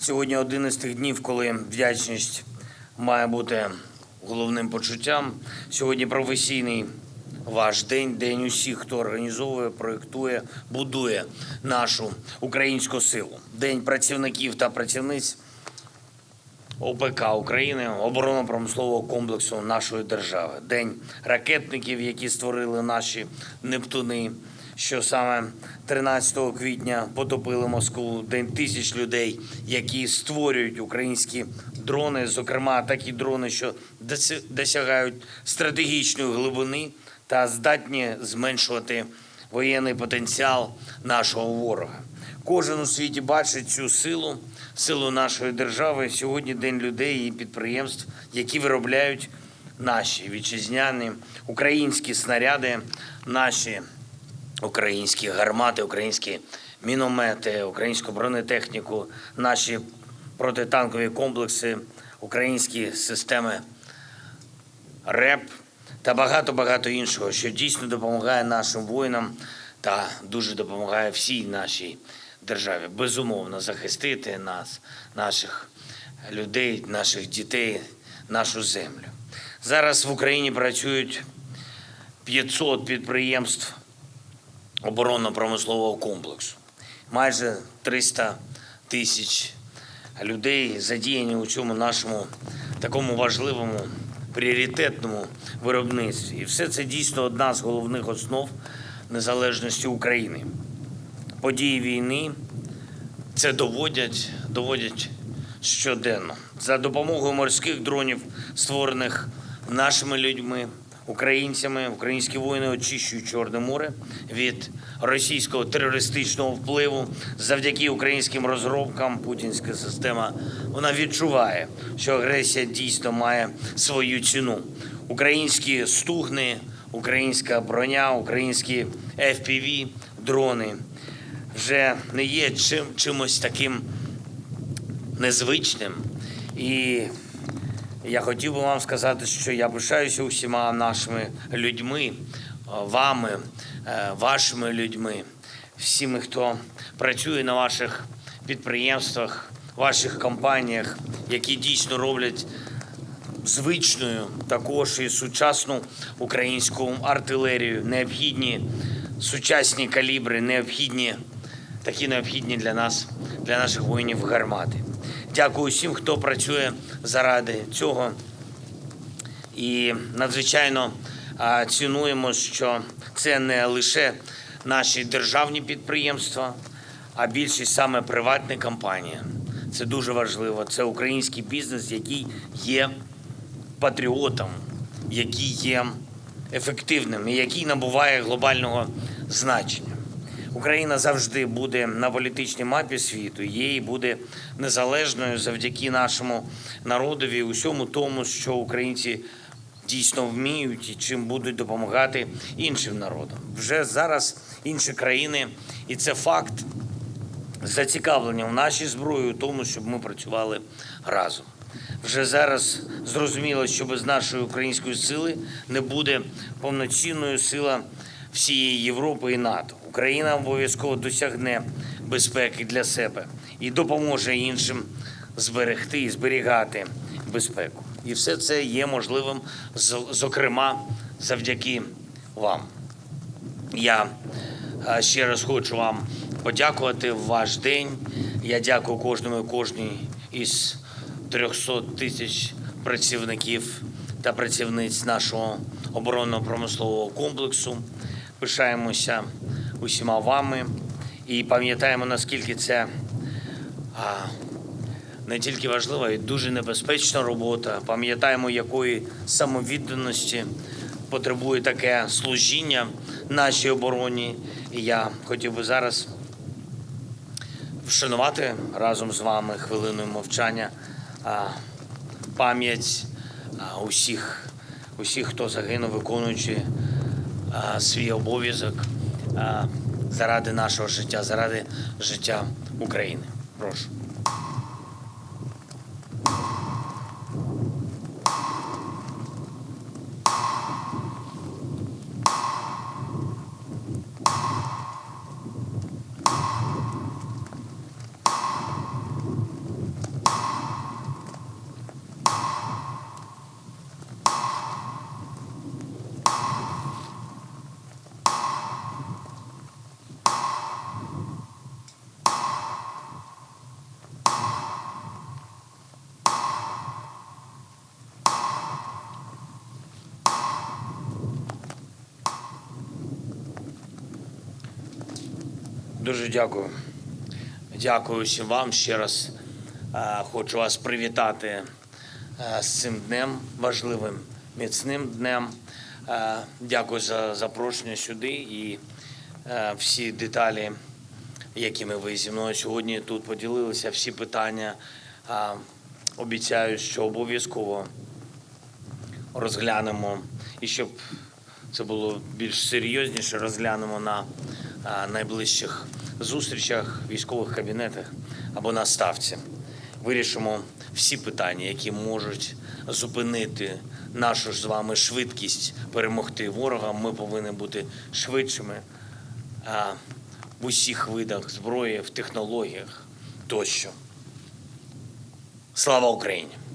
Сьогодні один із тих днів, коли вдячність має бути головним почуттям. Сьогодні професійний ваш день, день усіх, хто організовує, проєктує, будує нашу українську силу. День працівників та працівниць ОПК України, оборонно-промислового комплексу нашої держави. День ракетників, які створили наші Нептуни, що саме 13 квітня потопили Москву. День тисяч людей, які створюють українські дрони, зокрема такі дрони, що досягають стратегічної глибини та здатні зменшувати воєнний потенціал нашого ворога. Кожен у світі бачить цю силу, силу нашої держави. Сьогодні день людей і підприємств, які виробляють наші вітчизняні українські снаряди, наші українські гармати, українські міномети, українську бронетехніку, наші протитанкові комплекси, українські системи РЕП та багато-багато іншого, що дійсно допомагає нашим воїнам та дуже допомагає всій нашій державі. Безумовно, захистити нас, наших людей, наших дітей, нашу землю. Зараз в Україні працюють 500 підприємств оборонно-промислового комплексу. Майже 300 тисяч людей задіяні у цьому нашому такому важливому пріоритетному виробництві. І все це дійсно одна з головних основ незалежності України. Події війни це доводять, доводять щоденно. За допомогою морських дронів, створених нашими людьми, українцями, українські воїни очищують Чорне море від російського терористичного впливу. Завдяки українським розробкам путінська система вона відчуває, що агресія дійсно має свою ціну. Українські стугни, українська броня, українські FPV, дрони вже не є чим, чимось таким незвичним. І я хотів би вам сказати, що я пишаюся усіма нашими людьми, е, вами, е, вашими людьми, всіми, хто працює на ваших підприємствах, ваших компаніях, які дійсно роблять звичною також і сучасну українську артилерію, необхідні сучасні калібри, необхідні такі необхідні для нас, для наших воїнів гармати. Дякую всім, хто працює заради цього. І надзвичайно цінуємо, що це не лише наші державні підприємства, а більшість саме приватні компанії. Це дуже важливо. Це український бізнес, який є патріотом, який є ефективним і який набуває глобального значення. Україна завжди буде на політичній мапі світу. Її буде незалежною завдяки нашому народові, усьому тому, що українці дійсно вміють і чим будуть допомагати іншим народам. Вже зараз інші країни, і це факт зацікавлення в нашій зброї, у тому, щоб ми працювали разом. Вже зараз зрозуміло, що без нашої української сили не буде повноцінної сила всієї Європи і НАТО. Україна обов'язково досягне безпеки для себе і допоможе іншим зберегти і зберігати безпеку. І все це є можливим, зокрема, завдяки вам. Я е, ще раз хочу вам подякувати в ваш день. Я дякую кожному і кожній із 300 тисяч працівників та працівниць нашого оборонно-промислового комплексу. Пишаємося усіма вами і пам'ятаємо, наскільки це не тільки важлива і дуже небезпечна робота. Пам'ятаємо, якої самовідданості потребує таке служіння нашій обороні. І я хотів би зараз вшанувати разом з вами хвилиною мовчання пам'ять усіх, усіх, хто загинув, виконуючи а, свій обов'язок а, заради нашого життя, заради життя України. Прошу. Дуже дякую. Дякую всім вам ще раз. Е, Хочу вас привітати е, з цим днем важливим, міцним днем. Е, Дякую за запрошення сюди і всі деталі, якими ви зі мною сьогодні тут поділилися, всі питання. Обіцяю, що обов'язково розглянемо і щоб це було більш серйозніше, розглянемо на найближчих зустрічах, військових кабінетах або на ставці. Вирішимо всі питання, які можуть зупинити нашу ж з вами швидкість перемогти ворога. Ми повинні бути швидшими в усіх видах зброї, в технологіях тощо. Слава Україні!